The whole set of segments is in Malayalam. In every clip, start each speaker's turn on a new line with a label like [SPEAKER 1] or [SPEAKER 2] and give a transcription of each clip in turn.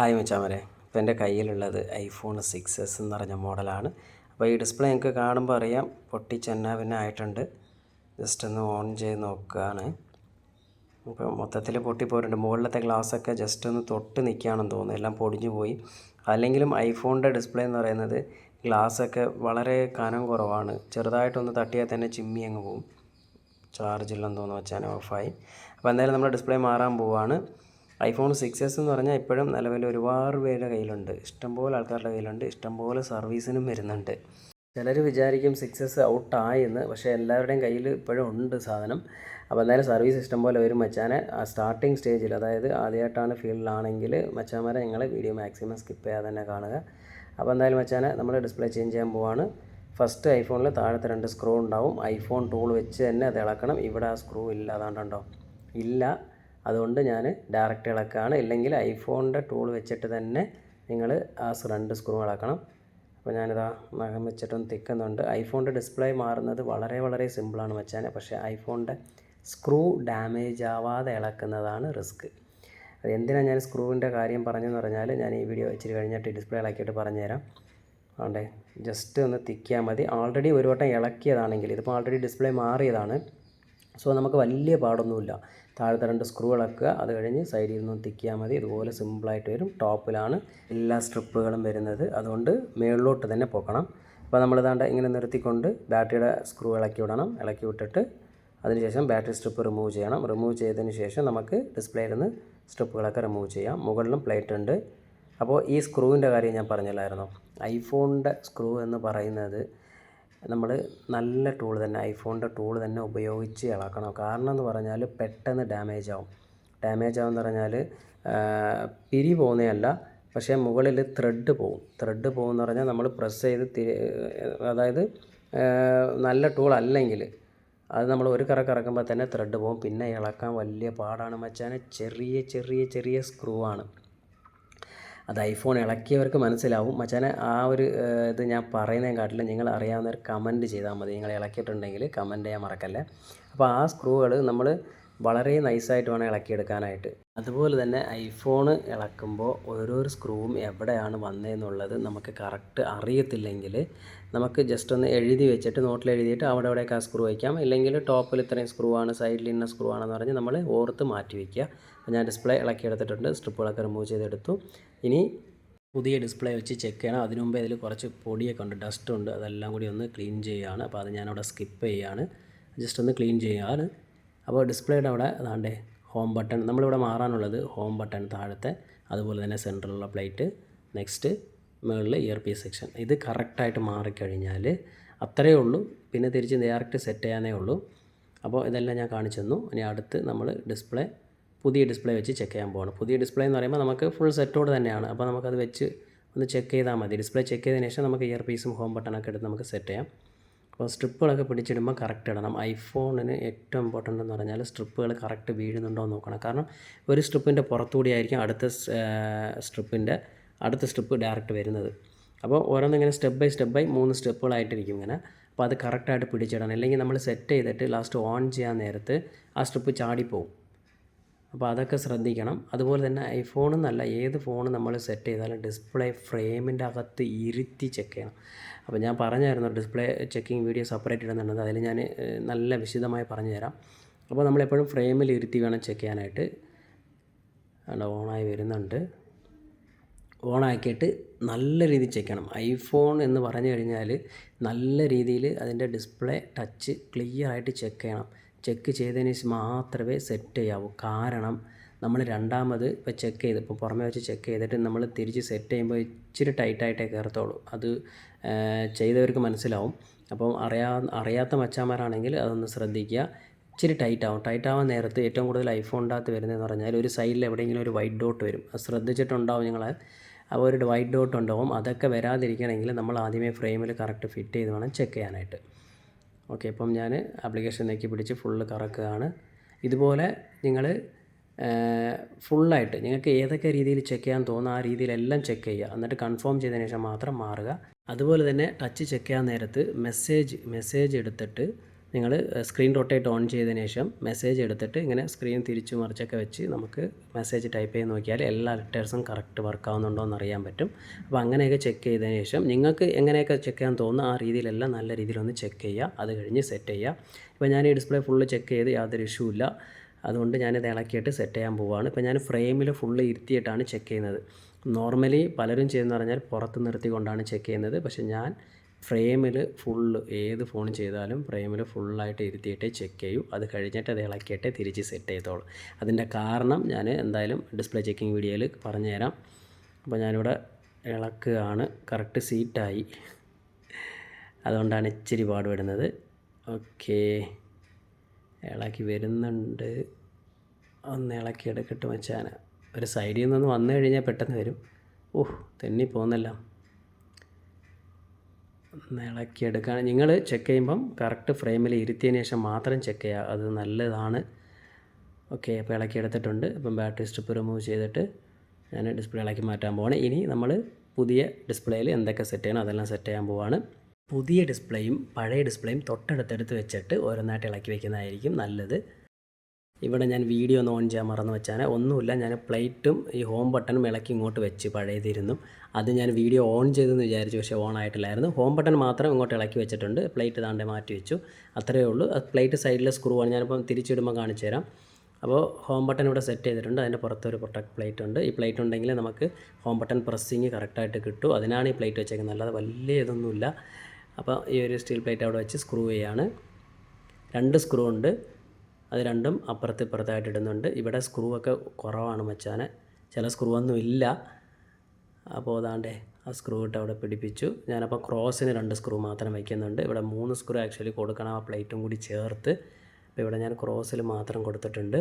[SPEAKER 1] ഹായ് മച്ചാമരെ. ഇപ്പോൾ എന്റെ കയ്യിലുള്ളത് ഐഫോൺ സിക്സ് എസ് എന്ന് പറഞ്ഞ മോഡലാണ്. അപ്പോൾ ഈ ഡിസ്പ്ലേ നിങ്ങൾക്ക് കാണുമ്പോൾ അറിയാം പൊട്ടി ചെന്ന പിന്നെ ആയിട്ടുണ്ട്. ജസ്റ്റ് ഒന്ന് ഓൺ ചെയ്ത് നോക്കുകയാണ്. ഇപ്പോൾ മൊത്തത്തിൽ പൊട്ടിപ്പോയിട്ടുണ്ട്. മുകളിലത്തെ ഗ്ലാസ്സൊക്കെ ജസ്റ്റ് ഒന്ന് തൊട്ട് നിൽക്കുകയാണെന്ന് തോന്നുന്നു. എല്ലാം പൊടിഞ്ഞു പോയി. അല്ലെങ്കിലും ഐഫോണിന്റെ ഡിസ്പ്ലേ എന്ന് പറയുന്നത് ഗ്ലാസ്സൊക്കെ വളരെ കനം കുറവാണ്. ചെറുതായിട്ടൊന്ന് തട്ടിയാൽ തന്നെ ചിമ്മി അങ്ങ് പോവും. ചാർജ് ഇല്ലെന്ന് തോന്നുന്നു വെച്ചാൽ ഓഫായി. അപ്പോൾ എന്തായാലും നമ്മുടെ ഡിസ്പ്ലേ മാറാൻ പോവുകയാണ് ഐഫോൺ സിക്സ് എസ് എന്ന് പറഞ്ഞാൽ ഇപ്പോഴും നിലവിൽ ഒരുപാട് പേരുടെ കയ്യിലുണ്ട്. ഇഷ്ടംപോലെ ആൾക്കാരുടെ കയ്യിലുണ്ട്. ഇഷ്ടംപോലെ സർവീസിനും വരുന്നുണ്ട്. ചിലർ വിചാരിക്കും സിക്സ് എസ് ഔട്ടായി എന്ന് പക്ഷേ എല്ലാവരുടെയും കയ്യിൽ ഇപ്പോഴും ഉണ്ട് സാധനം. അപ്പോൾ എന്തായാലും സർവീസ് ഇഷ്ടംപോലെ വരും മച്ചാനെ. സ്റ്റാർട്ടിങ് സ്റ്റേജിൽ അതായത് ആദ്യമായിട്ടാണ് ഫീൽഡിലാണെങ്കിൽ മച്ചാന്മാരെ നിങ്ങൾ വീഡിയോ മാക്സിമം സ്കിപ്പ് ചെയ്യാതെ തന്നെ കാണുക. അപ്പോൾ എന്തായാലും മച്ചാനെ നമ്മൾ ഡിസ്പ്ലേ ചേഞ്ച് ചെയ്യാൻ പോവാണ്. ഫസ്റ്റ് ഐഫോണിൽ താഴത്തെ രണ്ട് സ്ക്രൂ ഉണ്ടാവും. ഐഫോൺ ടൂൾ വെച്ച് തന്നെ അത് ഇളക്കണം. ഇവിടെ ആ സ്ക്രൂ ഇല്ല അതാണ്ടുണ്ടോ ഇല്ല. അതുകൊണ്ട് ഞാൻ ഡയറക്റ്റ് ഇളക്കുകയാണ് ഇല്ലെങ്കിൽ ഐഫോണിന്റെ ടൂൾ വെച്ചിട്ട് തന്നെ നിങ്ങൾ ആ രണ്ട് സ്ക്രൂ ഇളക്കണം അപ്പോൾ ഞാനിതാ നഖം വെച്ചിട്ടൊന്ന് തിക്കുന്നുണ്ട്. ഐഫോണിന്റെ ഡിസ്പ്ലേ മാറുന്നത് വളരെ വളരെ സിമ്പിളാണ് വെച്ചാൽ പക്ഷേ ഐഫോണിന്റെ സ്ക്രൂ ഡാമേജ് ആവാതെ ഇളക്കുന്നതാണ് റിസ്ക്. അത് എന്തിനാണ് ഞാൻ സ്ക്രൂവിന്റെ കാര്യം പറഞ്ഞതെന്ന് പറഞ്ഞാൽ ഞാൻ ഈ വീഡിയോ ഇച്ചിരി കഴിഞ്ഞിട്ട് ഡിസ്പ്ലേ ഇളക്കിയിട്ട് പറഞ്ഞുതരാം. അതുകൊണ്ട് ജസ്റ്റ് ഒന്ന് തിക്കിയാൽ മതി. ആൾറെഡി ഒരു വട്ടം ഇളക്കിയതാണെങ്കിൽ ഇതിപ്പോൾ ആൾറെഡി ഡിസ്പ്ലേ മാറിയതാണ്. സോ നമുക്ക് വലിയ പാടൊന്നുമില്ല. താഴത്തെ രണ്ട് സ്ക്രൂ ഇളക്കുക അത് കഴിഞ്ഞ് സൈഡിൽ നിന്ന് തിക്കിയാൽ മതി. ഇതുപോലെ സിമ്പിളായിട്ട് വരും. ടോപ്പിലാണ് എല്ലാ സ്ട്രിപ്പുകളും വരുന്നത്. അതുകൊണ്ട് മേളിലോട്ട് തന്നെ പൊക്കണം. അപ്പോൾ നമ്മൾ ഇതാണ്ട് ഇങ്ങനെ നിർത്തിക്കൊണ്ട് ബാറ്ററിയുടെ സ്ക്രൂ ഇളക്കി വിടണം. ഇളക്കി വിട്ടിട്ട് അതിനുശേഷം ബാറ്ററി സ്ട്രിപ്പ് റിമൂവ് ചെയ്യണം. റിമൂവ് ചെയ്തതിന് ശേഷം നമുക്ക് ഡിസ്പ്ലേയിൽ നിന്ന് സ്ട്രിപ്പുകളൊക്കെ റിമൂവ് ചെയ്യാം. മുകളിലും പ്ലേറ്റ് ഉണ്ട്. അപ്പോൾ ഈ സ്ക്രൂവിന്റെ കാര്യം ഞാൻ പറഞ്ഞില്ലായിരുന്നു? ഐഫോണിന്റെ സ്ക്രൂ എന്ന് പറയുന്നത് നമ്മൾ നല്ല ടൂൾ തന്നെ ഐഫോണിന്റെ ടൂൾ തന്നെ ഉപയോഗിച്ച് ഇളക്കണം. കാരണം എന്ന് പറഞ്ഞാൽ പെട്ടെന്ന് ഡാമേജ് ആവും. ഡാമേജ് ആവുമെന്ന് പറഞ്ഞാൽ പിരി പോകുന്നതല്ല പക്ഷേ മുകളിൽ ത്രെഡ് പോവും ത്രെഡ് പോകുമെന്ന് പറഞ്ഞാൽ നമ്മൾ പ്രസ് ചെയ്ത് അതായത് നല്ല ടൂൾ അല്ലെങ്കിൽ അത് നമ്മൾ ഒരു കറക്ക് ഇറക്കുമ്പോൾ തന്നെ ത്രെഡ് പോകും. പിന്നെ ഇളക്കാൻ വലിയ പാടാണ് മച്ചാനെ. ചെറിയ ചെറിയ ചെറിയ സ്ക്രൂ ആണ്. അത് ഐഫോൺ ഇളക്കിയവർക്ക് മനസ്സിലാവും. മച്ചാനെ ആ ഒരു ഇത് ഞാൻ പറയുന്നതിനെക്കാട്ടിലും നിങ്ങൾ അറിയാവുന്ന ഒരു കമന്റ് ചെയ്താൽ മതി. നിങ്ങൾ ഇളക്കിയിട്ടുണ്ടെങ്കിൽ കമന്റ് ചെയ്യാൻ മറക്കല്ലേ. അപ്പോൾ ആ സ്ക്രൂകൾ നമ്മൾ വളരെ നൈസായിട്ട് വേണം ഇളക്കിയെടുക്കാനായിട്ട്. അതുപോലെ തന്നെ ഐഫോണ് ഇളക്കുമ്പോൾ ഓരോ സ്ക്രൂവും എവിടെയാണ് വന്നതെന്നുള്ളത് നമുക്ക് കറക്റ്റ് അറിയത്തില്ലെങ്കിൽ നമുക്ക് ജസ്റ്റ് ഒന്ന് എഴുതി വെച്ചിട്ട് നോട്ടിൽ എഴുതിയിട്ട് അവിടെ എവിടെയൊക്കെ ആ സ്ക്രൂ വയ്ക്കാം. ഇല്ലെങ്കിൽ ടോപ്പിൽ ഇത്രയും സ്ക്രൂ ആണ് സൈഡിൽ ഇന്ന സ്ക്രൂ ആണെന്ന് പറഞ്ഞ് നമ്മൾ ഓർത്ത് മാറ്റി വയ്ക്കുക. ഞാൻ ഡിസ്പ്ലേ ഇളക്കിയെടുത്തിട്ടുണ്ട്. സ്ട്രിപ്പുകളൊക്കെ റിമൂവ് ചെയ്തെടുത്തു. ഇനി പുതിയ ഡിസ്പ്ലേ വെച്ച് ചെക്ക് ചെയ്യണം. അതിനു മുമ്പേ ഇതിൽ കുറച്ച് പൊടിയൊക്കെ ഉണ്ട്. ഡസ്റ്റ് ഉണ്ട്. അതെല്ലാം കൂടി ഒന്ന് ക്ലീൻ ചെയ്യുകയാണ്. അപ്പോൾ അത് ഞാനവിടെ സ്കിപ്പ് ചെയ്യുകയാണ്. ജസ്റ്റ് ഒന്ന് ക്ലീൻ ചെയ്യുകയാണ്. അപ്പോൾ ഡിസ്പ്ലേയുടെ അവിടെ അതാണ്ടേ ഹോം ബട്ടൺ നമ്മളിവിടെ മാറാനുള്ളത് ഹോം ബട്ടൺ താഴത്തെ അതുപോലെ തന്നെ സെന്ററിലുള്ള പ്ലേറ്റ് നെക്സ്റ്റ് മുകളിൽ ഇയർ പീസ് സെക്ഷൻ ഇത് കറക്റ്റായിട്ട് മാറിക്കഴിഞ്ഞാൽ അത്രയേ ഉള്ളൂ. പിന്നെ തിരിച്ച് ഡയറക്റ്റ് സെറ്റ് ചെയ്യാനേ ഉള്ളൂ. അപ്പോൾ ഇതെല്ലാം ഞാൻ കാണിച്ചു തന്നു. ഇനി അടുത്ത് നമ്മൾ ഡിസ്പ്ലേ പുതിയ ഡിസ്പ്ലേ വെച്ച് ചെക്ക് ചെയ്യാൻ പോകണം പുതിയ ഡിസ്പ്ലേ എന്ന് പറയുമ്പോൾ നമുക്ക് ഫുൾ സെറ്റോട് തന്നെയാണ്. അപ്പോൾ നമുക്കത് വെച്ച് ഒന്ന് ചെക്ക് ചെയ്താൽ മതി. ഡിസ്പ്ലേ ചെക്ക് ചെയ്തതിന് ശേഷം നമുക്ക് ഇയർ പീസും ഹോം ബട്ടണൊക്കെ എടുത്ത് നമുക്ക് സെറ്റ് ചെയ്യാം. അപ്പോൾ സ്ട്രിപ്പുകളൊക്കെ പിടിച്ചിടുമ്പോൾ കറക്റ്റ് ഇടണം. ഐഫോണിന് ഏറ്റവും ഇമ്പോർട്ടന്റ് എന്ന് പറഞ്ഞാൽ സ്ട്രിപ്പുകൾ കറക്റ്റ് വീഴുന്നുണ്ടോ എന്ന് നോക്കണം. കാരണം ഒരു സ്ട്രിപ്പിന്റെ പുറത്തുകൂടി ആയിരിക്കും അടുത്ത സ്ട്രിപ്പിന്റെ അടുത്ത സ്ട്രിപ്പ് ഡയറക്റ്റ് വരുന്നത്. അപ്പോൾ ഓരോന്നിങ്ങനെ സ്റ്റെപ്പ് ബൈ സ്റ്റെപ്പ് ബൈ മൂന്ന് സ്റ്റെപ്പുകളായിട്ടിരിക്കും ഇങ്ങനെ. അപ്പോൾ അത് കറക്റ്റായിട്ട് പിടിച്ചിടണം. അല്ലെങ്കിൽ നമ്മൾ സെറ്റ് ചെയ്തിട്ട് ലാസ്റ്റ് ഓൺ ചെയ്യാൻ നേരത്ത് ആ സ്ട്രിപ്പ് ചാടിപ്പോവും. അപ്പോൾ അതൊക്കെ ശ്രദ്ധിക്കണം. അതുപോലെ തന്നെ ഐഫോൺ എന്നല്ല ഏത് ഫോൺ നമ്മൾ സെറ്റ് ചെയ്താലും ഡിസ്പ്ലേ ഫ്രെയിമിന്റെ അകത്ത് ഇരുത്തി ചെക്ക് ചെയ്യണം. അപ്പോൾ ഞാൻ പറഞ്ഞായിരുന്നു ഡിസ്പ്ലേ ചെക്കിങ് വീഡിയോ സെപ്പറേറ്റ് ഇടുന്നുണ്ട് അതിൽ ഞാൻ നല്ല വിശദമായി പറഞ്ഞു തരാം. അപ്പോൾ നമ്മളെപ്പോഴും ഫ്രെയിമിൽ ഇരുത്തി വേണം ചെക്ക് ചെയ്യാനായിട്ട്. അല്ല ഓണായി വരുന്നുണ്ട്. ഓണാക്കിയിട്ട് നല്ല രീതിയിൽ ചെക്ക് ചെയ്യണം. ഐഫോൺ എന്ന് പറഞ്ഞു കഴിഞ്ഞാൽ നല്ല രീതിയിൽ അതിന്റെ ഡിസ്പ്ലേ ടച്ച് ക്ലിയർ ആയിട്ട് ചെക്ക് ചെയ്യണം. ചെക്ക് ചെയ്തതിന് ശേഷം മാത്രമേ സെറ്റ് ചെയ്യാവൂ. കാരണം നമ്മൾ രണ്ടാമത് ഇപ്പോൾ ചെക്ക് ചെയ്ത് ഇപ്പോൾ പുറമേ വെച്ച് ചെക്ക് ചെയ്തിട്ട് നമ്മൾ തിരിച്ച് സെറ്റ് ചെയ്യുമ്പോൾ ഇച്ചിരി ടൈറ്റായിട്ടേ കയറത്തുള്ളൂ. അത് ചെയ്തവർക്ക് മനസ്സിലാവും. അപ്പം അറിയാ അറിയാത്ത മച്ചാന്മാരാണെങ്കിൽ അതൊന്ന് ശ്രദ്ധിക്കുക. ഇച്ചിരി ടൈറ്റ് ആവും. ടൈറ്റ് ആവാൻ നേരത്ത് ഏറ്റവും കൂടുതൽ ഐഫോണിന്റെ അകത്ത് വരുന്നതെന്ന് പറഞ്ഞാൽ ഒരു സൈഡിൽ എവിടെയെങ്കിലും ഒരു വൈറ്റ് ഡോട്ട് വരും. അത് ശ്രദ്ധിച്ചിട്ടുണ്ടാവും നിങ്ങൾ അപ്പോൾ ഒരു വൈറ്റ് ഡോട്ട് ഉണ്ടാവും. അതൊക്കെ വരാതിരിക്കണമെങ്കിൽ നമ്മൾ ആദ്യമേ ഫ്രെയിമിൽ കറക്റ്റ് ഫിറ്റ് ചെയ്ത് വേണം ചെക്ക് ചെയ്യാനായിട്ട്. ഓക്കെ ഇപ്പം ഞാൻ ആപ്ലിക്കേഷൻ നെക്കി പിടിച്ച് ഫുള്ള് കറക്കുകയാണ്. ഇതുപോലെ നിങ്ങൾ ഫുള്ളായിട്ട് നിങ്ങൾക്ക് ഏതൊക്കെ രീതിയിൽ ചെക്ക് ചെയ്യാൻ തോന്നുന്ന ആ രീതിയിലെല്ലാം ചെക്ക് ചെയ്യുക. എന്നിട്ട് കൺഫേം ചെയ്തതിന് ശേഷം മാത്രം മാറുക. അതുപോലെ തന്നെ ടച്ച് ചെക്ക് ചെയ്യാൻ നേരത്ത് മെസ്സേജ് മെസ്സേജ് എടുത്തിട്ട് നിങ്ങൾ സ്ക്രീൻ റൊട്ടേറ്റ് ഓൺ ചെയ്തതിന് ശേഷം മെസ്സേജ് എടുത്തിട്ട് ഇങ്ങനെ സ്ക്രീൻ തിരിച്ചു മറിച്ചൊക്കെ വെച്ച് നമുക്ക് മെസ്സേജ് ടൈപ്പ് ചെയ്ത് നോക്കിയാൽ എല്ലാ ലെറ്റേഴ്സും കറക്റ്റ് വർക്ക് ആവുന്നുണ്ടോ എന്ന് അറിയാൻ പറ്റും. അപ്പോൾ അങ്ങനെയൊക്കെ ചെക്ക് ചെയ്തതിന് ശേഷം നിങ്ങൾക്ക് എങ്ങനെയൊക്കെ ചെക്ക് ചെയ്യാൻ തോന്നുന്നു ആ രീതിയിലെല്ലാം നല്ല രീതിയിലൊന്ന് ചെക്ക് ചെയ്യുക അത് കഴിഞ്ഞ് സെറ്റ് ചെയ്യുക. ഇപ്പോൾ ഞാൻ ഈ ഡിസ്പ്ലേ ഫുള്ള് ചെക്ക് ചെയ്ത് യാതൊരു ഇഷ്യൂ ഇല്ല. അതുകൊണ്ട് ഞാനിത് ഇളക്കിയിട്ട് സെറ്റ് ചെയ്യാൻ പോവുകയാണ് ഇപ്പോൾ ഞാൻ ഫ്രെയിമിൽ ഫുള്ള് ഇരുത്തിയിട്ടാണ് ചെക്ക് ചെയ്യുന്നത്. നോർമലി പലരും ചെയ്യുന്നതെന്ന് പറഞ്ഞാൽ പുറത്ത് നിർത്തിക്കൊണ്ടാണ് ചെക്ക് ചെയ്യുന്നത്. പക്ഷേ ഞാൻ ഫ്രെയിമിൽ ഫുള്ള് ഏത് ഫോൺ ചെയ്താലും ഫ്രെയിമിൽ ഫുള്ളായിട്ട് ഇരുത്തിയിട്ടേ ചെക്ക് ചെയ്യൂ. അത് കഴിഞ്ഞിട്ട് അത് ഇളക്കിയിട്ടേ തിരിച്ച് സെറ്റ് ചെയ്തോളൂ. അതിന്റെ കാരണം ഞാൻ എന്തായാലും ഡിസ്പ്ലേ ചെക്കിംഗ് വീഡിയോയിൽ പറഞ്ഞു തരാം അപ്പോൾ ഞാനിവിടെ ഇളക്കുകയാണ്. കറക്റ്റ് സീറ്റായി അതുകൊണ്ടാണ് ഇച്ചിരി പാട് വരുന്നത് ഓക്കേ ഇളക്കി വരുന്നുണ്ട്. ഒന്ന് ഇളക്കി എടുക്കട്ടെ വെച്ചാൽ ഒരു സൈഡിൽ നിന്നൊന്ന് വന്നു കഴിഞ്ഞാൽ പെട്ടെന്ന് വരും. ഓഹ് തെന്നി പോകുന്നല്ല ഒന്ന് ഇളക്കി എടുക്കാൻ നിങ്ങൾ ചെക്ക് ചെയ്യുമ്പം കറക്റ്റ് ഫ്രെയിമിൽ ഇരുത്തിയതിന് ശേഷം മാത്രം ചെക്ക് ചെയ്യുക. അത് നല്ലതാണ്. ഓക്കെ അപ്പോൾ ഇളക്കി എടുത്തിട്ടുണ്ട് അപ്പം ബാറ്ററി സ്ട്രിപ്പ് റിമൂവ് ചെയ്തിട്ട് ഞാൻ ഡിസ്പ്ലേ ഇളക്കി മാറ്റാൻ പോവാണ്. ഇനി നമ്മൾ പുതിയ ഡിസ്പ്ലേയിൽ എന്തൊക്കെ സെറ്റ് ചെയ്യണം അതെല്ലാം സെറ്റ് ചെയ്യാൻ പോവാണ്. പുതിയ ഡിസ്പ്ലേയും പഴയ ഡിസ്പ്ലേയും തൊട്ടടുത്തെടുത്ത് വെച്ചിട്ട് ഓരോന്നായിട്ട് ഇളക്കി വയ്ക്കുന്നതായിരിക്കും നല്ലത്. ഇവിടെ ഞാൻ വീഡിയോ ഒന്ന് ഓൺ ചെയ്യാൻ മറന്നു വെച്ചാൽ ഒന്നുമില്ല ഞാൻ പ്ലേറ്റും ഈ ഹോം ബട്ടണും ഇളക്കി ഇങ്ങോട്ട് വെച്ച് പഴയതിരുന്നു. അത് ഞാൻ വീഡിയോ ഓൺ ചെയ്തെന്ന് വിചാരിച്ചു പക്ഷേ ഓൺ ആയിട്ടില്ലായിരുന്നു. ഹോം ബട്ടൺ മാത്രം ഇങ്ങോട്ട് ഇളക്കി വെച്ചിട്ടുണ്ട്. പ്ലേറ്റ് താണ്ടെ മാറ്റി വെച്ചു. അത്രയേ ഉള്ളൂ. പ്ലേറ്റ് സൈഡിലെ സ്ക്രൂ ആണ്. ഞാനിപ്പം തിരിച്ചിടുമ്പോൾ കാണിച്ചു തരാം. അപ്പോൾ ഹോം ബട്ടൺ ഇവിടെ സെറ്റ് ചെയ്തിട്ടുണ്ട്. അതിന്റെ പുറത്തൊരു പ്രൊട്ടക്ട് പ്ലേറ്റ് ഉണ്ട്. ഈ പ്ലേറ്റ് ഉണ്ടെങ്കിൽ നമുക്ക് ഹോം ബട്ടൺ പ്രസ്സിങ് കറക്റ്റായിട്ട് കിട്ടും. അതിനാണ് ഈ പ്ലേറ്റ് വെച്ചേക്കുന്നത്. അല്ലാതെ വലിയ ഇതൊന്നുമില്ല. അപ്പോൾ ഈ ഒരു സ്റ്റീൽ പ്ലേറ്റ് അവിടെ വെച്ച് സ്ക്രൂ ചെയ്യാണ്. രണ്ട് സ്ക്രൂ ഉണ്ട്. അത് രണ്ടും അപ്പുറത്ത് ഇപ്പുറത്തായിട്ട് ഇടുന്നുണ്ട്. ഇവിടെ സ്ക്രൂ ഒക്കെ കുറവാണ് മച്ചാനെ. ചില സ്ക്രൂ ഒന്നും ഇല്ല. അപ്പോൾ അതാണ്ടേ ആ സ്ക്രൂ ഇട്ട് അവിടെ പിടിപ്പിച്ചു. ഞാനപ്പോൾ ക്രോസിന് രണ്ട് സ്ക്രൂ മാത്രം വയ്ക്കുന്നുണ്ട് ഇവിടെ മൂന്ന് സ്ക്രൂ ആക്ച്വലി കൊടുക്കണം ആ പ്ലേറ്റും കൂടി ചേർത്ത്. അപ്പോൾ ഇവിടെ ഞാൻ ക്രോസിൽ മാത്രം കൊടുത്തിട്ടുണ്ട്.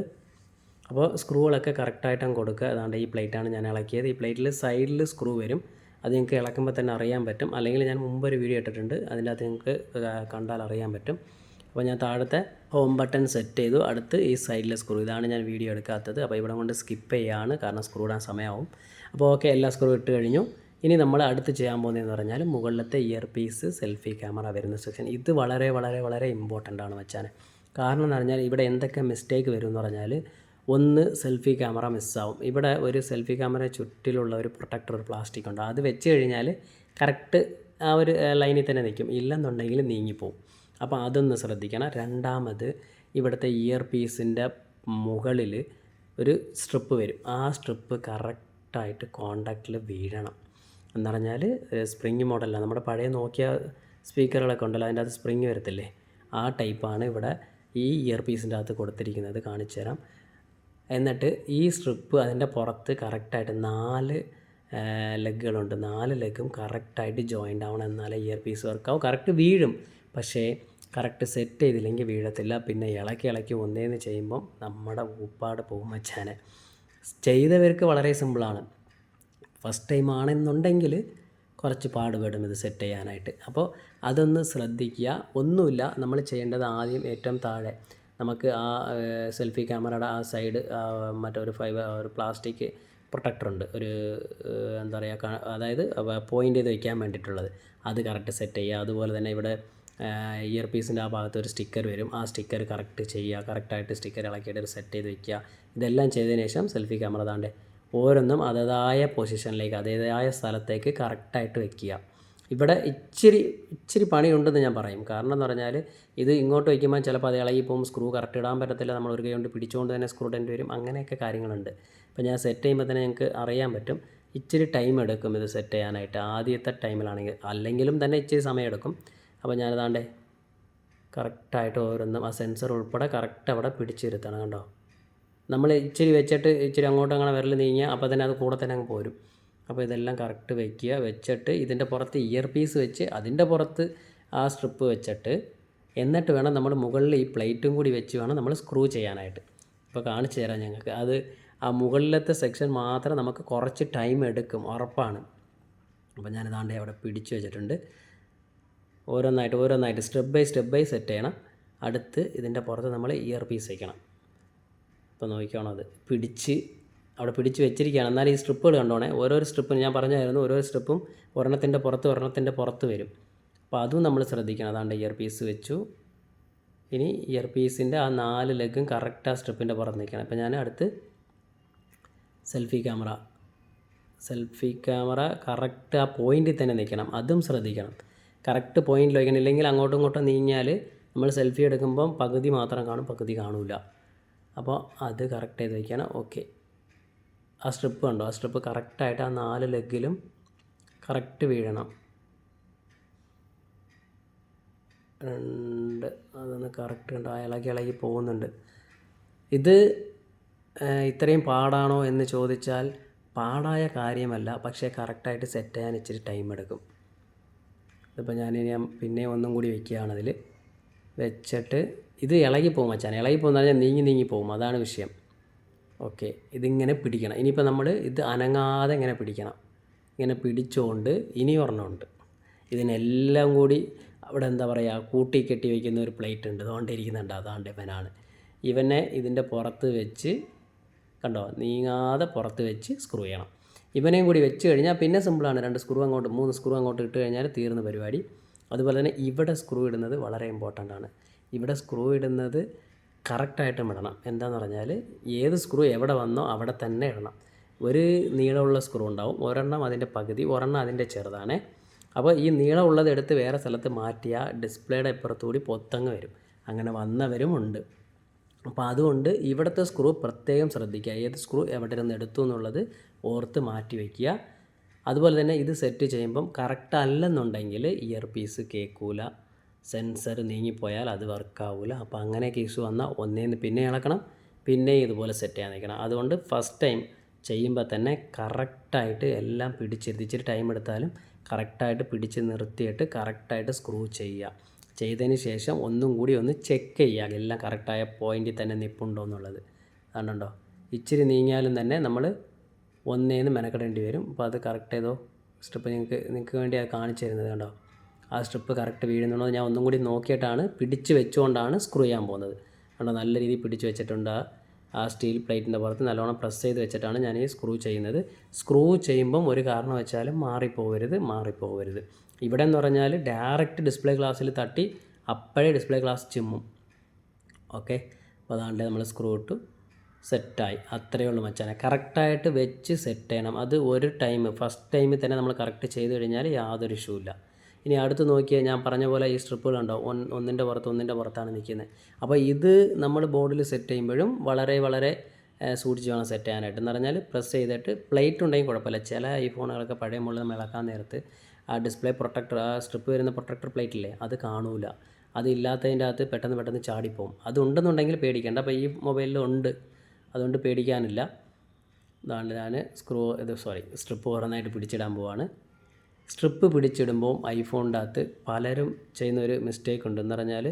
[SPEAKER 1] അപ്പോൾ സ്ക്രൂകളൊക്കെ കറക്റ്റായിട്ടും കൊടുക്കുക. അതാണ്ട് ഈ പ്ലേറ്റാണ് ഞാൻ ഇളക്കിയത്. ഈ പ്ലേറ്റിൽ സൈഡിൽ സ്ക്രൂ വരും. അത് നിങ്ങൾക്ക് ഇളക്കുമ്പോൾ തന്നെ അറിയാൻ പറ്റും. അല്ലെങ്കിൽ ഞാൻ മുമ്പ് ഒരു വീഡിയോ ഇട്ടിട്ടുണ്ട്. അതിന്റെ അകത്ത് നിങ്ങൾക്ക് കണ്ടാൽ അറിയാൻ പറ്റും. അപ്പോൾ ഞാൻ താഴത്തെ ഹോം ബട്ടൺ സെറ്റ് ചെയ്തു. അടുത്ത് ഈ സൈഡിലെ സ്ക്രൂ ഇതാണ് ഞാൻ വീഡിയോ എടുക്കാത്തത്. അപ്പോൾ ഇവിടെ കൊണ്ട് സ്കിപ്പ് ചെയ്യാണ്. കാരണം സ്ക്രൂ ഇടാൻ സമയമാവും. അപ്പോൾ ഓക്കെ എല്ലാ സ്ക്രൂ ഇട്ട് കഴിഞ്ഞു. ഇനി നമ്മൾ അടുത്ത് ചെയ്യാൻ പോകുന്നതെന്ന് പറഞ്ഞാൽ മുകളിലത്തെ ഇയർ പീസ് സെൽഫി ക്യാമറ വരുന്ന സെക്ഷൻ ഇത് വളരെ വളരെ വളരെ ഇമ്പോർട്ടന്റ് ആണ് വെച്ചാൽ കാരണം എന്ന് പറഞ്ഞാൽ ഇവിടെ എന്തൊക്കെ മിസ്റ്റേക്ക് വരും എന്ന് പറഞ്ഞാൽ ഒന്ന് സെൽഫി ക്യാമറ മിസ്സാവും ഇവിടെ ഒരു സെൽഫി ക്യാമറ ചുറ്റിലുള്ള ഒരു പ്രൊട്ടക്ടർ ഒരു പ്ലാസ്റ്റിക് ഉണ്ട്. അത് വെച്ച് കഴിഞ്ഞാൽ കറക്റ്റ് ആ ഒരു ലൈനിൽ തന്നെ നിൽക്കും. ഇല്ലെന്നുണ്ടെങ്കിൽ നീങ്ങിപ്പോവും. അപ്പോൾ അതൊന്ന് ശ്രദ്ധിക്കണം. രണ്ടാമത് ഇവിടുത്തെ ഇയർ പീസിന്റെ മുകളിൽ ഒരു സ്ട്രിപ്പ് വരും. ആ സ്ട്രിപ്പ് കറക്റ്റായിട്ട് കോണ്ടാക്റ്റിൽ വീഴണം. എന്ന് പറഞ്ഞാൽ സ്പ്രിങ് മോഡലാണ് നമ്മുടെ പഴയ നോക്കിയ സ്പീക്കറുകളൊക്കെ ഉണ്ടല്ലോ അതിന്റെ അകത്ത് സ്പ്രിങ് വരത്തില്ലേ? ആ ടൈപ്പാണ് ഇവിടെ ഈ ഇയർ പീസിന്റെ അകത്ത് കൊടുത്തിരിക്കുന്നത് കാണിച്ചു തരാം. എന്നിട്ട് ഈ സ്ട്രിപ്പ് അതിന്റെ പുറത്ത് കറക്റ്റായിട്ട് നാല് ലെഗുകളുണ്ട്. നാല് ലെഗും കറക്റ്റായിട്ട് ജോയിന്റ് ആവണം എന്നാലേ ഇയർ പീസ് വർക്കാവും. കറക്റ്റ് വീഴും. പക്ഷേ കറക്റ്റ് സെറ്റ് ചെയ്തില്ലെങ്കിൽ വീഴത്തില്ല. പിന്നെ ഇളക്കി ഇളക്കി ഒന്നേന്ന് ചെയ്യുമ്പം നമ്മുടെ ഊപ്പാട് പോകും മച്ചാനെ. ചെയ്തവർക്ക് വളരെ സിമ്പിളാണ്. ഫസ്റ്റ് ടൈം ആണെന്നുണ്ടെങ്കിൽ കുറച്ച് പാടുപെടും ഇത് സെറ്റ് ചെയ്യാനായിട്ട്. അപ്പോൾ അതൊന്ന് ശ്രദ്ധിക്കുക. ഒന്നുമില്ല നമ്മൾ ചെയ്യേണ്ടത് ആദ്യം ഏറ്റവും താഴെ. നമുക്ക് ആ സെൽഫി ക്യാമറയുടെ ആ സൈഡ് മറ്റൊരു ഫൈബർ ഒരു പ്ലാസ്റ്റിക് പ്രൊട്ടക്ടറുണ്ട് ഒരു എന്താ പറയുക അതായത് പോയിന്റ് ചെയ്ത് വയ്ക്കാൻ വേണ്ടിയിട്ടുള്ളത്. അത് കറക്റ്റ് സെറ്റ് ചെയ്യുക. അതുപോലെ തന്നെ ഇവിടെ ഇയർ പീസിന്റെ ആ ഭാഗത്ത് ഒരു സ്റ്റിക്കർ വരും. ആ സ്റ്റിക്കർ കറക്റ്റ് ചെയ്യുക കറക്റ്റായിട്ട് സ്റ്റിക്കർ ഇളക്കിയിട്ട് ഒരു സെറ്റ് ചെയ്ത് വെക്കുക. ഇതെല്ലാം ചെയ്തതിന് ശേഷം സെൽഫി ക്യാമറ താണ്ട് ഓരോന്നും അതേതായ പൊസിഷനിലേക്ക് അതേതായ സ്ഥലത്തേക്ക് കറക്റ്റായിട്ട് വെക്കുക. ഇവിടെ ഇച്ചിരി ഇച്ചിരി പണിയുണ്ടെന്ന് ഞാൻ പറയും. കാരണം എന്ന് പറഞ്ഞാൽ ഇത് ഇങ്ങോട്ട് വയ്ക്കുമ്പോൾ ചിലപ്പോൾ അത് ഇളകിപ്പോവും സ്ക്രൂ കറക്റ്റ് ഇടാൻ പറ്റത്തില്ല നമ്മൾ ഒരു കൈ കൊണ്ട് പിടിച്ചുകൊണ്ട് തന്നെ സ്ക്രൂ ഇടേണ്ടി വരും. അങ്ങനെയൊക്കെ കാര്യങ്ങളുണ്ട്. അപ്പോൾ ഞാൻ സെറ്റ് ചെയ്യുമ്പോൾ തന്നെ ഞങ്ങൾക്ക് അറിയാൻ പറ്റും ഇച്ചിരി ടൈം എടുക്കും ഇത് സെറ്റ് ചെയ്യാനായിട്ട്. ആദ്യത്തെ ടൈമിലാണെങ്കിൽ അല്ലെങ്കിലും തന്നെ ഇച്ചിരി സമയം എടുക്കും. അപ്പോൾ ഞാനതാണ്ടേ കറക്റ്റായിട്ട് ഓരോന്നും ആ സെൻസർ ഉൾപ്പെടെ കറക്റ്റ് അവിടെ പിടിച്ചിരുത്തണം കണ്ടോ? നമ്മൾ ഇച്ചിരി വെച്ചിട്ട് ഇച്ചിരി അങ്ങോട്ട് അങ്ങനെ വിരൽ നീങ്ങിയാൽ അപ്പോൾ തന്നെ അത് കൂടെ തന്നെ അങ്ങ് പോരും. അപ്പോൾ ഇതെല്ലാം കറക്റ്റ് വെക്കുക വെച്ചിട്ട് ഇതിന്റെ പുറത്ത് ഇയർ പീസ് വെച്ച് അതിന്റെ പുറത്ത് ആ സ്ട്രിപ്പ് വെച്ചിട്ട് എന്നിട്ട് വേണം നമ്മൾ മുകളിൽ ഈ പ്ലേറ്റും കൂടി വെച്ച് വേണം നമ്മൾ സ്ക്രൂ ചെയ്യാനായിട്ട്. അപ്പോൾ കാണിച്ചു തരാം ഞങ്ങൾക്ക്. അത് ആ മുകളിലത്തെ സെക്ഷൻ മാത്രം നമുക്ക് കുറച്ച് ടൈം എടുക്കും ഉറപ്പാണ്. അപ്പോൾ ഞാനിതാണ്ട് അവിടെ പിടിച്ചു വെച്ചിട്ടുണ്ട്. ഓരോന്നായിട്ട് ഓരോന്നായിട്ട് step by step by set ചെയ്യണം. അടുത്ത് ഇതിന്റെ പുറത്ത് നമ്മൾ ഇയർ പീസ് വയ്ക്കണം ഇപ്പോൾ നോക്കിക്കോണം അത്. പിടിച്ച് അവിടെ പിടിച്ച് വെച്ചിരിക്കുകയാണ്. എന്നാൽ ഈ സ്ട്രിപ്പുകൾ കണ്ടോണേ? ഓരോ സ്ട്രിപ്പും ഞാൻ പറഞ്ഞായിരുന്നു ഓരോ സ്ട്രിപ്പും ഒരെണ്ണത്തിന്റെ പുറത്ത് ഒരെണ്ണത്തിന്റെ പുറത്ത് വരും. അപ്പോൾ അതും നമ്മൾ ശ്രദ്ധിക്കണം. അതാണ്ട് ഇയർ പീസ് വെച്ചു. ഇനി ഇയർ പീസിന്റെ ആ നാല് ലെഗും കറക്റ്റ് ആ സ്ട്രിപ്പിന്റെ പുറത്ത് നിൽക്കണം. അപ്പോൾ ഞാൻ അടുത്ത് selfie camera selfie camera correct ആ പോയിന്റിൽ തന്നെ നിൽക്കണം. അതും ശ്രദ്ധിക്കണം. കറക്റ്റ് പോയിന്റിൽ വയ്ക്കണം ഇല്ലെങ്കിൽ അങ്ങോട്ടും ഇങ്ങോട്ടും നീങ്ങിയാൽ നമ്മൾ സെൽഫി എടുക്കുമ്പം പകുതി മാത്രം കാണും പകുതി കാണില്ല അപ്പോൾ അത് കറക്റ്റ് ചെയ്ത് വയ്ക്കണം ഓക്കെ ആ സ്ട്രിപ്പ് കണ്ടോ? ആ സ്ട്രിപ്പ് കറക്റ്റായിട്ട് ആ നാല് ലെഗിലും കറക്റ്റ് വീഴണം. രണ്ട് അതൊന്ന് കറക്റ്റ് കണ്ടോ? ഇളകി ഇളകി പോകുന്നുണ്ട്. ഇത് ഇത്രയും പാടാണോ എന്ന് ചോദിച്ചാൽ പാടായ കാര്യമല്ല. പക്ഷേ കറക്റ്റായിട്ട് സെറ്റ് ചെയ്യാൻ ഇച്ചിരി ടൈം എടുക്കും. ഇതിപ്പോൾ ഞാൻ ഇനി പിന്നെ ഒന്നും കൂടി വെക്കുകയാണ് അതിൽ വെച്ചിട്ട് ഇത് ഇളകി പോകും മച്ചാൻ ഇളകി പോകുന്ന പറഞ്ഞാൽ നീങ്ങി നീങ്ങി പോകും. അതാണ് വിഷയം. ഓക്കെ. ഇതിങ്ങനെ പിടിക്കണം. ഇനിയിപ്പോൾ നമ്മൾ ഇത് അനങ്ങാതെ ഇങ്ങനെ പിടിക്കണം. ഇങ്ങനെ പിടിച്ചുകൊണ്ട് ഇനി ഒരെണ്ണമുണ്ട് ഇതിനെല്ലാം കൂടി അവിടെ എന്താ പറയുക കൂട്ടി കെട്ടി വയ്ക്കുന്ന ഒരു പ്ലേറ്റ് ഉണ്ട്. അതുകൊണ്ട് അതാണ്ട് ഇവനാണ്. ഇവനെ ഇതിന്റെ പുറത്ത് വെച്ച് കണ്ടോ? നീങ്ങാതെ പുറത്ത് വെച്ച് സ്ക്രൂ ചെയ്യണം. ഇവനെയും കൂടി വെച്ച് കഴിഞ്ഞാൽ പിന്നെ സിമ്പിളാണ്. രണ്ട് സ്ക്രൂ അങ്ങോട്ട് മൂന്ന് സ്ക്രൂ അങ്ങോട്ട് ഇട്ട് കഴിഞ്ഞാൽ തീർന്ന പരിപാടി. അതുപോലെ തന്നെ ഇവിടെ സ്ക്രൂ ഇടുന്നത് വളരെ ഇമ്പോർട്ടന്റ് ആണ്. ഇവിടെ സ്ക്രൂ ഇടുന്നത് കറക്റ്റായിട്ട് ഇടണം. എന്താന്ന് പറഞ്ഞാൽ ഏത് സ്ക്രൂ എവിടെ വന്നോ അവിടെ തന്നെ ഇടണം. ഒരു നീളമുള്ള സ്ക്രൂ ഉണ്ടാവും. ഒരെണ്ണം അതിന്റെ പകുതി ഒരെണ്ണം അതിന്റെ ചെറുതാണ്. അപ്പോൾ ഈ നീളമുള്ളത് എടുത്ത് വേറെ സ്ഥലത്ത് മാറ്റിയാൽ ഡിസ്പ്ലേയുടെ ഇപ്പുറത്തുകൂടി പൊത്തങ്ങ് വരും. അങ്ങനെ വന്നവരും ഉണ്ട്. അപ്പോൾ അതുകൊണ്ട് ഇവിടുത്തെ സ്ക്രൂ പ്രത്യേകം ശ്രദ്ധിക്കുക. ഏത് സ്ക്രൂ എവിടെ നിന്ന് എടുത്തു എന്നുള്ളത് ഓർത്ത് മാറ്റി വയ്ക്കുക. അതുപോലെ തന്നെ ഇത് സെറ്റ് ചെയ്യുമ്പം കറക്റ്റ് അല്ലെന്നുണ്ടെങ്കിൽ ഇയർ പീസ് കേൾക്കൂല. സെൻസർ നീങ്ങിപ്പോയാൽ അത് വർക്കാവില്ല അപ്പോൾ അങ്ങനെ കേസ് വന്നാൽ ഒന്നേന്ന് പിന്നെ ഇളക്കണം പിന്നെ ഇതുപോലെ സെറ്റ് ചെയ്യാൻ നിൽക്കണം അതുകൊണ്ട് ഫസ്റ്റ് ടൈം ചെയ്യുമ്പോൾ തന്നെ കറക്റ്റായിട്ട് എല്ലാം പിടിച്ചിരുത്തി ഇച്ചിരി ടൈം എടുത്താലും കറക്റ്റായിട്ട് പിടിച്ച് നിർത്തിയിട്ട് കറക്റ്റായിട്ട് സ്ക്രൂ ചെയ്യുക. ചെയ്തതിന് ശേഷം ഒന്നും കൂടി ഒന്ന് ചെക്ക് ചെയ്യുക. എല്ലാം കറക്റ്റായ പോയിന്റിൽ തന്നെ നിൽപ്പുണ്ടോ എന്നുള്ളത്. കണ്ടുണ്ടോ? ഇച്ചിരി നീങ്ങിയാലും തന്നെ നമ്മൾ ഒന്നേന്ന് മെനക്കെടേണ്ടി വരും. അപ്പോൾ അത് കറക്റ്റ് ചെയ്തോ? സ്ട്രിപ്പ് നിങ്ങൾക്ക് നിങ്ങൾക്ക് വേണ്ടി അത് കാണിച്ചു തരുന്നത് കണ്ടോ? ആ സ്ട്രിപ്പ് കറക്റ്റ് വീഴുന്നുണ്ടോ? ഞാൻ ഒന്നും കൂടി നോക്കിയിട്ടാണ് പിടിച്ച് വെച്ചുകൊണ്ടാണ് സ്ക്രൂ ചെയ്യാൻ പോകുന്നത്. കണ്ടോ? നല്ല രീതിയിൽ പിടിച്ച് വെച്ചിട്ടുണ്ട് ആ- സ്റ്റീൽ പ്ലേറ്റിന്റെ പുറത്ത്. നല്ലോണം പ്രസ് ചെയ്ത് വെച്ചിട്ടാണ് ഞാൻ ഈ സ്ക്രൂ ചെയ്യുന്നത്. സ്ക്രൂ ചെയ്യുമ്പം ഒരു കാരണം വെച്ചാലും മാറിപ്പോകരുത് മാറിപ്പോകരുത് ഇവിടെ എന്ന് പറഞ്ഞാൽ ഡയറക്റ്റ് ഡിസ്പ്ലേ ഗ്ലാസ്സിൽ തട്ടി അപ്പോഴേ ഡിസ്പ്ലേ ഗ്ലാസ് ചിമ്മും. ഓക്കെ അപ്പോൾ അതാണ്ട് നമ്മൾ സ്ക്രൂ ഇട്ടു. സെറ്റായി. അത്രയേ ഉള്ളൂ മച്ചാനെ. കറക്റ്റായിട്ട് വെച്ച് സെറ്റ് ചെയ്യണം. അത് ഒരു ടൈം ഫസ്റ്റ് ടൈമിൽ തന്നെ നമ്മൾ കറക്റ്റ് ചെയ്ത് കഴിഞ്ഞാൽ യാതൊരു ഇഷ്യൂ ഇല്ല. ഇനി അടുത്ത് നോക്കിയാൽ ഞാൻ പറഞ്ഞ പോലെ ഈ സ്ട്രിപ്പുകളുണ്ടോ ഒൻ ഒന്നിന്റെ പുറത്ത് ഒന്നിന്റെ പുറത്താണ് നിൽക്കുന്നത്. അപ്പോൾ ഇത് നമ്മൾ ബോർഡിൽ സെറ്റ് ചെയ്യുമ്പോഴും വളരെ വളരെ സൂക്ഷിച്ച് വേണം സെറ്റ് ചെയ്യാനായിട്ട്. എന്ന് പറഞ്ഞാൽ പ്രസ് ചെയ്തിട്ട് പ്ലേറ്റ് ഉണ്ടെങ്കിൽ കുഴപ്പമില്ല. ചില ഈ ഫോണുകളൊക്കെ പഴയ മുകളിൽ നമ്മൾ ഇളക്കാൻ നേരത്ത് ആ ഡിസ്പ്ലേ പ്രൊട്ടക്ടർ ആ സ്ട്രിപ്പ് വരുന്ന പ്രൊട്ടക്ടർ പ്ലേറ്റ് ഇല്ലേ അത് കാണൂല. അതില്ലാത്തതിന്റെ അകത്ത് പെട്ടെന്ന് പെട്ടെന്ന് ചാടിപ്പോവും. അതുണ്ടെന്നുണ്ടെങ്കിൽ പേടിക്കേണ്ട. അപ്പോൾ ഈ മൊബൈലിൽ ഉണ്ട്. അതുകൊണ്ട് പേടിക്കാനില്ല. അതാണ് ഞാൻ സ്ക്രൂ ഇത് സോറി സ്ട്രിപ്പ് ഓരോന്നായിട്ട് പിടിച്ചിടാൻ പോവാണ്. സ്ട്രിപ്പ് പിടിച്ചിടുമ്പോൾ ഐഫോണിന്റെ അകത്ത് പലരും ചെയ്യുന്ന ഒരു മിസ്റ്റേക്ക് ഉണ്ട്. എന്ന് പറഞ്ഞാൽ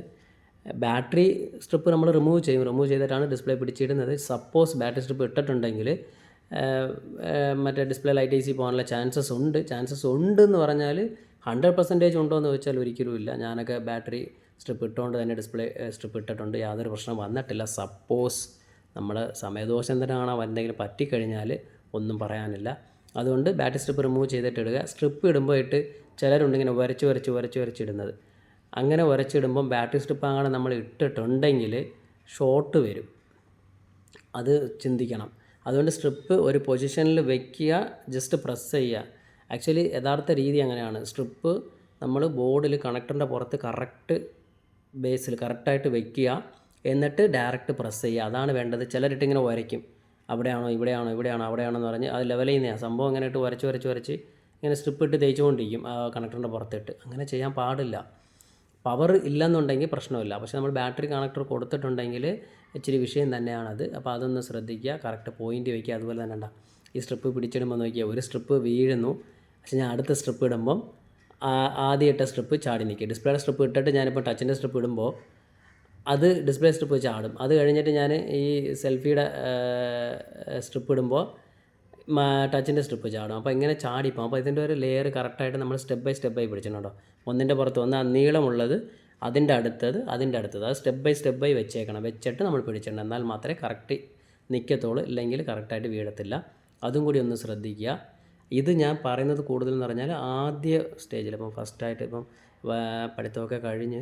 [SPEAKER 1] ബാറ്ററി സ്ട്രിപ്പ് നമ്മൾ റിമൂവ് ചെയ്യും. റിമൂവ് ചെയ്തിട്ടാണ് ഡിസ്പ്ലേ പിടിച്ചിടുന്നത്. സപ്പോസ് ബാറ്ററി സ്ട്രിപ്പ് ഇട്ടിട്ടുണ്ടെങ്കിൽ മറ്റേ ഡിസ്പ്ലേ ലൈറ്റ് ഏസി പോകാനുള്ള ചാൻസസ് ഉണ്ട്. ചാൻസസ് ഉണ്ട് എന്ന് പറഞ്ഞാൽ ഹൺഡ്രഡ് പെർസെന്റേജ് ഉണ്ടോ എന്ന് ചോദിച്ചാൽ ഒരിക്കലും ഇല്ല. ഞാനൊക്കെ ബാറ്ററി സ്ട്രിപ്പ് ഇട്ടുകൊണ്ട് തന്നെ ഡിസ്പ്ലേ സ്ട്രിപ്പ് ഇട്ടിട്ടുണ്ട്. യാതൊരു പ്രശ്നം വന്നിട്ടില്ല. സപ്പോസ് നമ്മൾ സമയദോഷം തന്നെയാണ് എന്തെങ്കിലും പറ്റിക്കഴിഞ്ഞാൽ ഒന്നും പറയാനില്ല. അതുകൊണ്ട് ബാറ്ററി സ്ട്രിപ്പ് റിമൂവ് ചെയ്തിട്ട് ഇടുക സ്ട്രിപ്പ് ഇടുമ്പോൾ ഇട്ട് ചിലരുണ്ട് ഇങ്ങനെ വരച്ച് വരച്ച് വരച്ച് ഉരച്ചിടുന്നത് അങ്ങനെ വരച്ചിടുമ്പം ബാറ്ററി സ്ട്രിപ്പ് അങ്ങനെ നമ്മൾ ഇട്ടിട്ടുണ്ടെങ്കിൽ ഷോർട്ട് വരും. അത് ചിന്തിക്കണം. അതുകൊണ്ട് സ്ട്രിപ്പ് ഒരു പൊസിഷനിൽ വെക്കുക ജസ്റ്റ് പ്രസ് ചെയ്യുക. ആക്ച്വലി യഥാർത്ഥ രീതി അങ്ങനെയാണ്. സ്ട്രിപ്പ് നമ്മൾ ബോർഡിൽ കണക്ടറിന്റെ പുറത്ത് കറക്റ്റ് ബേസിൽ കറക്റ്റായിട്ട് വെക്കുക. എന്നിട്ട് ഡയറക്റ്റ് പ്രസ് ചെയ്യുക. അതാണ് വേണ്ടത്. ചിലരിട്ട് ഇങ്ങനെ വരയ്ക്കും. അവിടെയാണോ ഇവിടെയാണോ ഇവിടെയാണോ അവിടെയാണോ എന്ന് പറഞ്ഞ് അത് ലെവൽ ചെയ്യുന്നതാണ് സംഭവം ഇങ്ങനെ ഇട്ട് വരച്ച് വരച്ച് വരച്ച് ഇങ്ങനെ സ്ട്രിപ്പ് ഇട്ട് തേച്ചുകൊണ്ടിരിക്കും ആ കണക്ടറിന്റെ പുറത്തിട്ട്. അങ്ങനെ ചെയ്യാൻ പാടില്ല. പവർ ഇല്ലെന്നുണ്ടെങ്കിൽ പ്രശ്നമില്ല. പക്ഷേ നമ്മൾ ബാറ്ററി കണക്ടർ കൊടുത്തിട്ടുണ്ടെങ്കിൽ ഇച്ചിരി വിഷയം തന്നെയാണത്. അപ്പോൾ അതൊന്ന് ശ്രദ്ധിക്കുക. കറക്റ്റ് പോയിന്റ് വയ്ക്കുക അതുപോലെ തന്നെ ഉണ്ടാ ഈ സ്ട്രിപ്പ് പിടിച്ചിടുമ്പോൾ നോക്കിയാൽ ഒരു സ്ട്രിപ്പ് വീഴുന്നു. പക്ഷേ ഞാൻ അടുത്ത സ്ട്രിപ്പ് ഇടുമ്പം ആദ്യം ഇട്ട സ്ട്രിപ്പ് ചാടി നിൽക്കുക ഡിസ്പ്ലേയുടെ സ്ട്രിപ്പ് ഇട്ടിട്ട് ഞാനിപ്പോൾ ടച്ചിന്റെ സ്ട്രിപ്പ് ഇടുമ്പോൾ അത് ഡിസ്പ്ലേ സ്ട്രിപ്പ് ചാടും അത് കഴിഞ്ഞിട്ട് ഞാൻ ഈ സെൽഫിയുടെ സ്ട്രിപ്പ് ഇടുമ്പോൾ ടച്ചിന്റെ സ്ട്രിപ്പ് ചാടും അപ്പോൾ ഇങ്ങനെ ചാടിപ്പോൾ അപ്പോൾ ഇതിന്റെ ഒരു ലെയർ കറക്റ്റായിട്ട് നമ്മൾ സ്റ്റെപ്പ് ബൈ സ്റ്റെപ്പ് ആയി പിടിച്ചിട്ടുണ്ടോ ഒന്നിന്റെ പുറത്ത് ഒന്ന് നീളമുള്ളത് അതിന്റെ അടുത്തത് അതിന്റെ അടുത്തത്. അത് സ്റ്റെപ്പ് ബൈ സ്റ്റെപ്പ് ബൈ വെച്ചേക്കണം. വെച്ചിട്ട് നമ്മൾ പിടിച്ചിട്ടുണ്ട്. എന്നാൽ മാത്രമേ കറക്റ്റ് നിൽക്കത്തുള്ളൂ ഇല്ലെങ്കിൽ കറക്റ്റായിട്ട് വീഴത്തില്ല. അതും കൂടി ഒന്ന് ശ്രദ്ധിക്കുക. ഇത് ഞാൻ പറയുന്നത് കൂടുതലെന്ന് പറഞ്ഞാൽ ആദ്യ സ്റ്റേജിൽ ഇപ്പം ഫസ്റ്റായിട്ട് ഇപ്പം പഠിത്തമൊക്കെ കഴിഞ്ഞ്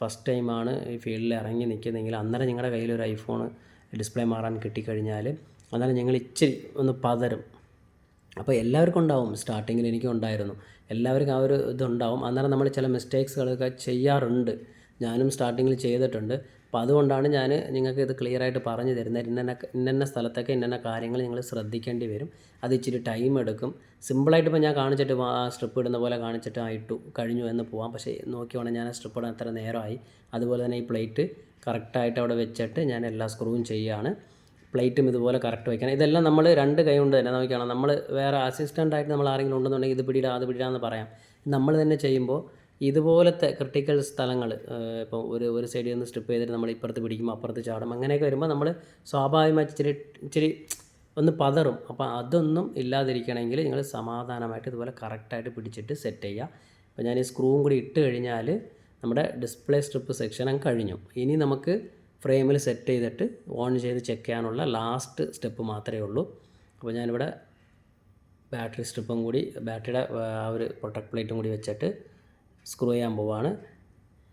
[SPEAKER 1] ഫസ്റ്റ് ടൈമാണ് ഈ ഫീൽഡിൽ ഇറങ്ങി നിൽക്കുന്നതെങ്കിൽ അന്നേരം നിങ്ങളുടെ കയ്യിൽ ഒരു ഐഫോൺ ഡിസ്പ്ലേ മാറാൻ കിട്ടിക്കഴിഞ്ഞാൽ അന്നേരം ഞങ്ങൾ ഇച്ചിരി ഒന്ന് പതരും അപ്പോൾ എല്ലാവർക്കും ഉണ്ടാവും. സ്റ്റാർട്ടിങ്ങിൽ എനിക്കും ഉണ്ടായിരുന്നു. എല്ലാവർക്കും ആ ഒരു ഇതുണ്ടാവും. അന്നേരം നമ്മൾ ചില മിസ്റ്റേക്സുകളൊക്കെ ചെയ്യാറുണ്ട്. ഞാനും സ്റ്റാർട്ടിങ്ങിൽ ചെയ്തിട്ടുണ്ട്. അപ്പോൾ അതുകൊണ്ടാണ് ഞാൻ നിങ്ങൾക്ക് ഇത് ക്ലിയർ ആയിട്ട് പറഞ്ഞു തരുന്നത്. ഇന്ന ഇന്ന സ്ഥലത്തൊക്കെ ഇന്ന കാര്യങ്ങൾ നിങ്ങൾ ശ്രദ്ധിക്കേണ്ടി വരും. അത് ഇച്ചിരി ടൈം എടുക്കും. സിമ്പിളായിട്ട് ഇപ്പോൾ ഞാൻ കാണിച്ചിട്ട് ആ സ്ട്രിപ്പ് ഇടുന്ന പോലെ കാണിച്ചിട്ട് ആ ഇട്ടു കഴിഞ്ഞു എന്ന് പോവാം. പക്ഷേ നോക്കിയോണം ഞാൻ ആ സ്ട്രിപ്പ് ഇടാൻ അത്ര നേരമായി. അതുപോലെ തന്നെ ഈ പ്ലേറ്റ് കറക്റ്റായിട്ട് അവിടെ വെച്ചിട്ട് ഞാൻ എല്ലാ സ്ക്രൂവും ചെയ്യുകയാണ്. പ്ലേറ്റും ഇതുപോലെ കറക്റ്റ് വയ്ക്കണം ഇതെല്ലാം നമ്മൾ രണ്ട് കൈ കൊണ്ട് തന്നെ നോക്കിയാണ്? നമ്മൾ വേറെ അസിസ്റ്റന്റായിട്ട് നമ്മൾ ആരെങ്കിലും ഉണ്ടെന്നുണ്ടെങ്കിൽ ഇത് പിടിയിടാ അത് പിടിയിടാമെന്ന് പറയാം. നമ്മൾ തന്നെ ചെയ്യുമ്പോൾ ഇതുപോലത്തെ ക്രിട്ടിക്കൽ സ്ഥലങ്ങൾ ഇപ്പോൾ ഒരു ഒരു സൈഡിൽ നിന്ന് സ്ട്രിപ്പ് ചെയ്തിട്ട് നമ്മൾ ഇപ്പുറത്ത് പിടിക്കും അപ്പുറത്ത് ചാടും അങ്ങനെയൊക്കെ വരുമ്പോൾ നമ്മൾ സ്വാഭാവികമായിട്ട് ഇച്ചിരി ഇച്ചിരി ഒന്ന് പതറും. അപ്പോൾ അതൊന്നും ഇല്ലാതിരിക്കണമെങ്കിൽ നിങ്ങൾ സമാധാനമായിട്ട് ഇതുപോലെ കറക്റ്റായിട്ട് പിടിച്ചിട്ട് സെറ്റ് ചെയ്യുക അപ്പോൾ ഞാൻ ഈ സ്ക്രൂവും കൂടി ഇട്ട് കഴിഞ്ഞാൽ നമ്മുടെ ഡിസ്പ്ലേ സ്ട്രിപ്പ് സെക്ഷൻ അങ്ങ് കഴിഞ്ഞു. ഇനി നമുക്ക് ഫ്രെയിമിൽ സെറ്റ് ചെയ്തിട്ട് ഓൺ ചെയ്ത് ചെക്ക് ചെയ്യാനുള്ള ലാസ്റ്റ് സ്റ്റെപ്പ് മാത്രമേ ഉള്ളൂ. അപ്പോൾ ഞാനിവിടെ ബാറ്ററി സ്ട്രിപ്പും കൂടി ബാറ്ററിയുടെ ആ ഒരു പ്രൊട്ടക്ട് പ്ലേറ്റും കൂടി വെച്ചിട്ട് സ്ക്രൂ ചെയ്യാൻ പോവാണ്.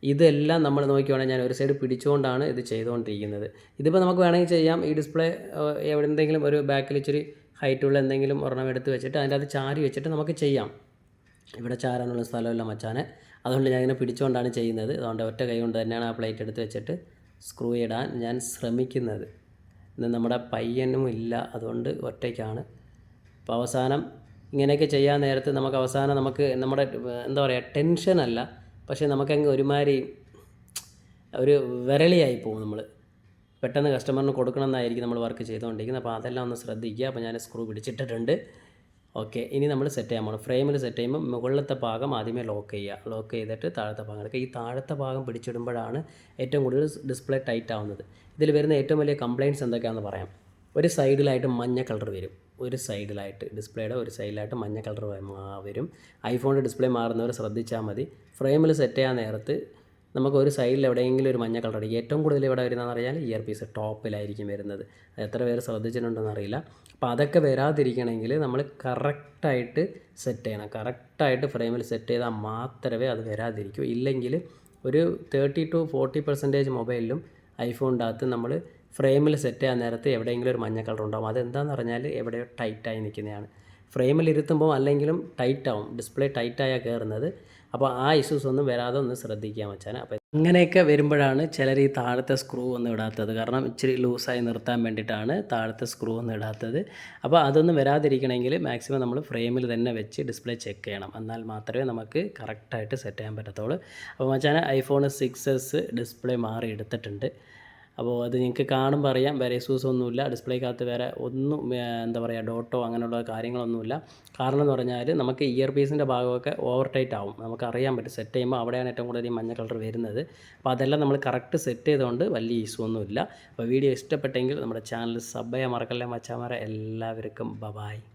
[SPEAKER 1] ഇതെല്ലാം നമ്മൾ നോക്കിയാണെങ്കിൽ ഞാൻ ഒരു സൈഡ് പിടിച്ചുകൊണ്ടാണ് ഇത് ചെയ്തുകൊണ്ടിരിക്കുന്നത് ഇതിപ്പോൾ നമുക്ക് വേണമെങ്കിൽ ചെയ്യാം. ഈ ഡിസ്പ്ലേ എവിടെ എന്തെങ്കിലും ഒരു ബാക്കിൽ ഇച്ചിരി ഹൈറ്റുള്ള എന്തെങ്കിലും ഒരെണ്ണം എടുത്ത് വെച്ചിട്ട് അതിന്റെ അത് ചാരി വെച്ചിട്ട് നമുക്ക് ചെയ്യാം. ഇവിടെ ചാരാനുള്ള സ്ഥലമില്ല മച്ചാനെ. അതുകൊണ്ട് ഞാൻ ഇങ്ങനെ പിടിച്ചുകൊണ്ടാണ് ചെയ്യുന്നത്. അതുകൊണ്ട് ഒറ്റ കൈ കൊണ്ട് തന്നെയാണ് ആ പ്ലേറ്റ് എടുത്ത് വെച്ചിട്ട് സ്ക്രൂ ഇടാൻ ഞാൻ ശ്രമിക്കുന്നത്. ഇന്ന് നമ്മുടെ പയ്യനും ഇല്ല. അതുകൊണ്ട് ഒറ്റയ്ക്കാണ്. അപ്പോൾ അവസാനം ഇങ്ങനെയൊക്കെ ചെയ്യാൻ നേരത്ത് നമുക്ക് അവസാനം നമുക്ക് നമ്മുടെ എന്താ പറയുക ടെൻഷനല്ല പക്ഷേ നമുക്കങ്ങ് ഒരുമാതിരി ഒരു വിരളിയായി പോകും നമ്മൾ. പെട്ടെന്ന് കസ്റ്റമറിന് കൊടുക്കണം എന്നായിരിക്കും നമ്മൾ വർക്ക് ചെയ്തുകൊണ്ടിരിക്കുന്നത്. അപ്പോൾ അതെല്ലാം ഒന്ന് ശ്രദ്ധിക്കുക. അപ്പോൾ ഞാൻ സ്ക്രൂ പിടിച്ചിട്ടിട്ടുണ്ട്. ഓക്കെ. ഇനി നമ്മൾ സെറ്റ് ചെയ്യാൻ പോകണം ഫ്രെയിമിൽ സെറ്റ് ചെയ്യുമ്പോൾ മുകളിലത്തെ ഭാഗം ആദ്യമേ ലോക്ക് ചെയ്യുക. ലോക്ക് ചെയ്തിട്ട് താഴത്തെ ഭാഗം എടുക്കുക. ഈ താഴത്തെ ഭാഗം പിടിച്ചിടുമ്പോഴാണ് ഏറ്റവും കൂടുതൽ ഡിസ്പ്ലേ ടൈറ്റ് ആവുന്നത്. ഇതിൽ വരുന്ന ഏറ്റവും വലിയ കംപ്ലയിന്റ്സ് എന്തൊക്കെയാണെന്ന് പറയാം. ഒരു സൈഡിലായിട്ട് മഞ്ഞ കളർ വരും. ഒരു സൈഡിലായിട്ട് ഡിസ്പ്ലേയുടെ ഒരു സൈഡിലായിട്ട് മഞ്ഞ കളർ വരും. ഐഫോണിന്റെ ഡിസ്പ്ലേ മാറുന്നവർ ശ്രദ്ധിച്ചാൽ മതി. ഫ്രെയിമിൽ സെറ്റ് ചെയ്യാൻ നേരത്ത് നമുക്ക് ഒരു സൈഡിൽ എവിടെയെങ്കിലും ഒരു മഞ്ഞ കളർ അടിക്കും. ഏറ്റവും കൂടുതൽ ഇവിടെ വരുന്നതെന്ന് പറഞ്ഞാൽ ഇയർ പീസ് ടോപ്പിലായിരിക്കും വരുന്നത്. എത്ര പേര് ശ്രദ്ധിച്ചിട്ടുണ്ടെന്ന് അറിയില്ല. അപ്പോൾ അതൊക്കെ വരാതിരിക്കണമെങ്കിൽ നമ്മൾ കറക്റ്റായിട്ട് സെറ്റ് ചെയ്യണം. കറക്റ്റായിട്ട് ഫ്രെയിമിൽ സെറ്റ് ചെയ്താൽ മാത്രമേ അത് വരാതിരിക്കൂ. ഇല്ലെങ്കിൽ ഒരു തേർട്ടി ടു ഫോർട്ടി പെർസെന്റേജ് മൊബൈലിലും ഐഫോണിന്റെ അകത്ത് നമ്മൾ ഫ്രെയിമിൽ സെറ്റ് ചെയ്യാൻ നേരത്തെ എവിടെയെങ്കിലും ഒരു മഞ്ഞ കളർ ഉണ്ടാകും അതെന്താണെന്ന് പറഞ്ഞാൽ എവിടെയോ ടൈറ്റായി നിൽക്കുന്നതാണ്. ഫ്രെയിമിൽ ഇരുത്തുമ്പോൾ അല്ലെങ്കിലും ടൈറ്റാവും ഡിസ്പ്ലേ ടൈറ്റായാണ് കയറുന്നത് അപ്പോൾ ആ ഇഷ്യൂസ് ഒന്നും വരാതെ ഒന്ന് ശ്രദ്ധിക്കാൻ വെച്ചാൽ അപ്പോൾ അങ്ങനെയൊക്കെ വരുമ്പോഴാണ് ചിലർ ഈ താഴത്തെ സ്ക്രൂ ഒന്നും ഇടാത്തത്. കാരണം ഇച്ചിരി ലൂസായി നിർത്താൻ വേണ്ടിയിട്ടാണ് താഴത്തെ സ്ക്രൂ ഒന്നും ഇടാത്തത്. അപ്പോൾ അതൊന്നും വരാതിരിക്കണമെങ്കിൽ മാക്സിമം നമ്മൾ ഫ്രെയിമിൽ തന്നെ വെച്ച് ഡിസ്പ്ലേ ചെക്ക് ചെയ്യണം. എന്നാൽ മാത്രമേ നമുക്ക് കറക്റ്റായിട്ട് സെറ്റ് ചെയ്യാൻ പറ്റത്തുള്ളൂ. അപ്പോൾ മച്ചാൻ ഐഫോൺ സിക്സ് എസ് ഡിസ്പ്ലേ മാറി എടുത്തിട്ടുണ്ട് അപ്പോൾ അത് നിങ്ങൾക്ക് കാണുമ്പോൾ അറിയാം. വേറെ ഇഷ്യൂസ് ഒന്നുമില്ല. ഡിസ്പ്ലേക്കകത്ത് വേറെ ഒന്നും എന്താ പറയുക ഡോട്ടോ അങ്ങനെയുള്ള കാര്യങ്ങളൊന്നുമില്ല. കാരണം എന്ന് പറഞ്ഞാൽ നമുക്ക് ഇയർ പീസിന്റെ ഭാഗമൊക്കെ ഓവർ ടൈറ്റ് ആവും. നമുക്ക് അറിയാൻ പറ്റും. സെറ്റ് ചെയ്യുമ്പോൾ അവിടെയാണ് ഏറ്റവും കൂടുതൽ മഞ്ഞ കളർ വരുന്നത്. അപ്പോൾ അതെല്ലാം നമ്മൾ കറക്റ്റ് സെറ്റ് ചെയ്തുകൊണ്ട് വലിയ ഇഷ്യൂ ഒന്നുമില്ല. അപ്പോൾ വീഡിയോ ഇഷ്ടപ്പെട്ടെങ്കിൽ നമ്മുടെ ചാനൽ സബ് ചെയ്യാൻ മറക്കല്ലേ മച്ചാമാരെ. എല്ലാവർക്കും ബബായ്